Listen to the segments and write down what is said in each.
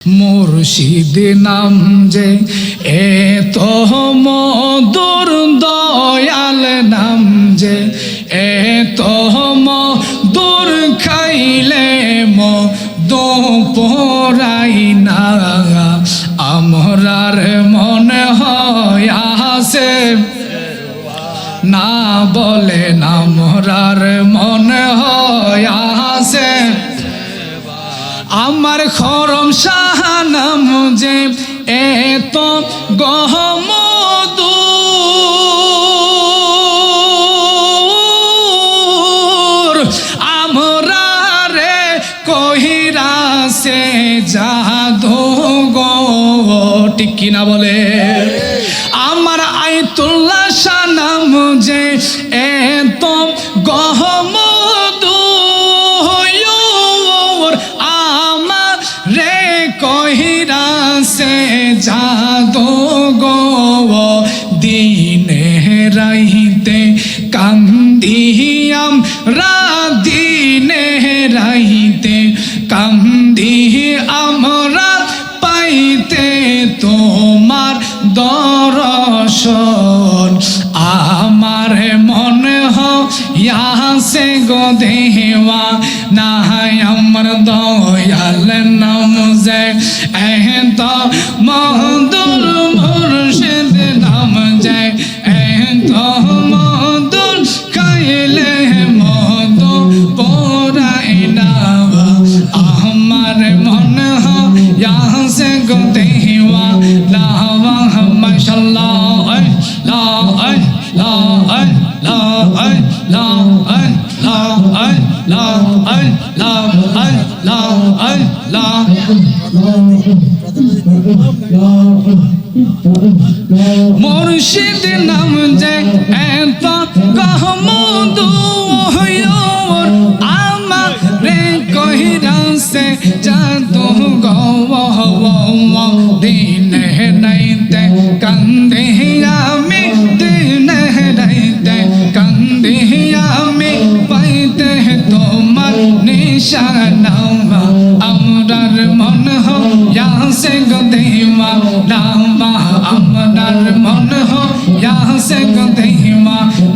মুর্শিদ নাম যে এ এত মধুর দয়াল নাম যে এ এত মধুর খাইলে মধু পরাই না। আমরার আমার খরম শাহানাম যে এত গহমদূর আমরা কিনা বলে? আমার আয়তুল্লাহ শানাম যে এত গহমদূর জাদু গো দিনে রাইতে কান্দিয়াম, রাদিনে রাইতে কান্দি আমরা পাইতে তোমার দর্শন। আমার মনে হইয়াছে গো দেওয়া না আমার দয়াল নাম যে পিতা মহাদুর আল্লাহ আল্লাহ আল্লাহ আল্লাহ মুর্শিদ নাম যে এত কহমদু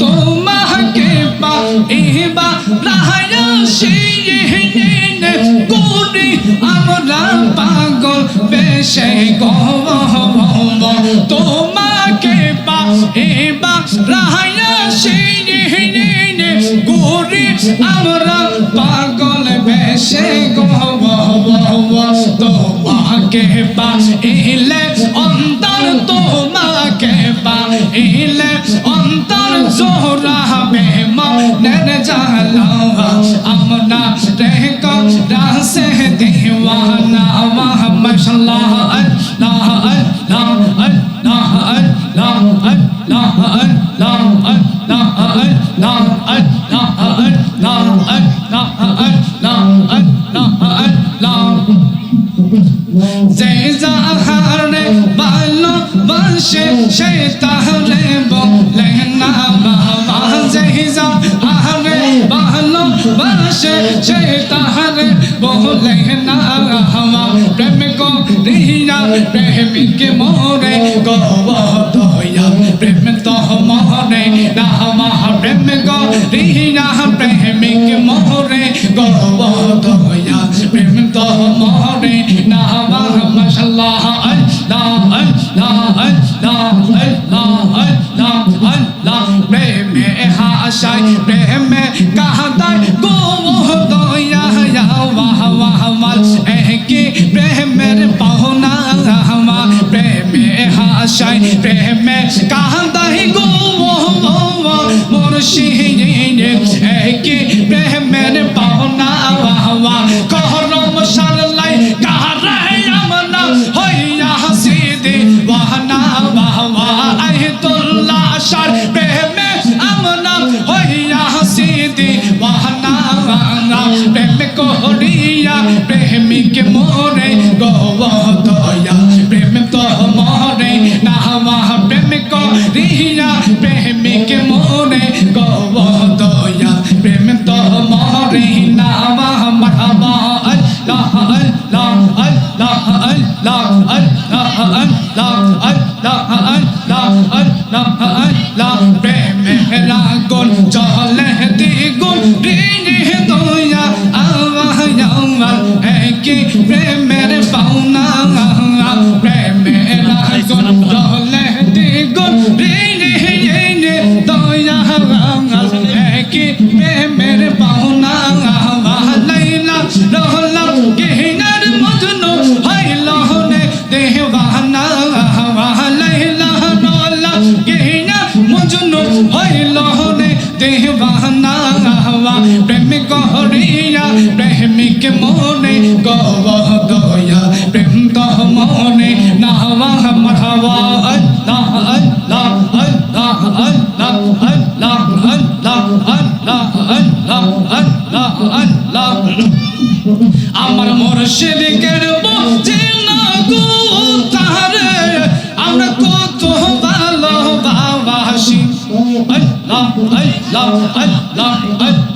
তোমাকে পাইবা রাহায়া গুরি আমরা পাগল বেশে গব তোমাকে পাইবা রাহায়া গুরি আমরা তোমাকে পাইলে অন্তর তোমাকে পাইলে অন্তর জোরাবে মনের জালা আমরা রেক রাসে দেওয়ানা ওয়াহ মাশাল্লাহ আল্লাহ আল্লাহ আল্লাহ আল্লাহ আল্লাহ আল্লাহ আল্লাহ আল্লাহ আল্লাহ আল্লাহ যে যাহারে ভালোবাসে সে তাহলে বলে না বাবা যে যাহারে ভালোবাসে সে তাহলে বলে না হাওয়া প্রেম কো রিয়া প্রেমিক মোরে গো প্রেমের পাওনা আমার প্রেমে হাসায় প্রেমে কা করিয়া প্রেমিক মোরে গোবদয়া প্রেম তো মোরে নামা প্রেম করিয়া, প্রেমিক মোরে গোবদয়া প্রেম তো মোরে নামা মারহাবা আল্লাহ আল্লাহ আল্লাহ আল্লাহ আল্লাহ আল্লাহ আল্লাহ আল্লাহ আল্লাহ আল্লাহ। প্রেমের আগুন চলে প্রেমের পাওনা প্রেমের জলে দিগুন দয়া কি প্রেমের পাওনা। আমার মুর্শিদ করব না গো তারে আমরা কত ভালো বাবাসি আল্লাহ আল্লাহ আল্লাহ আল্লাহ।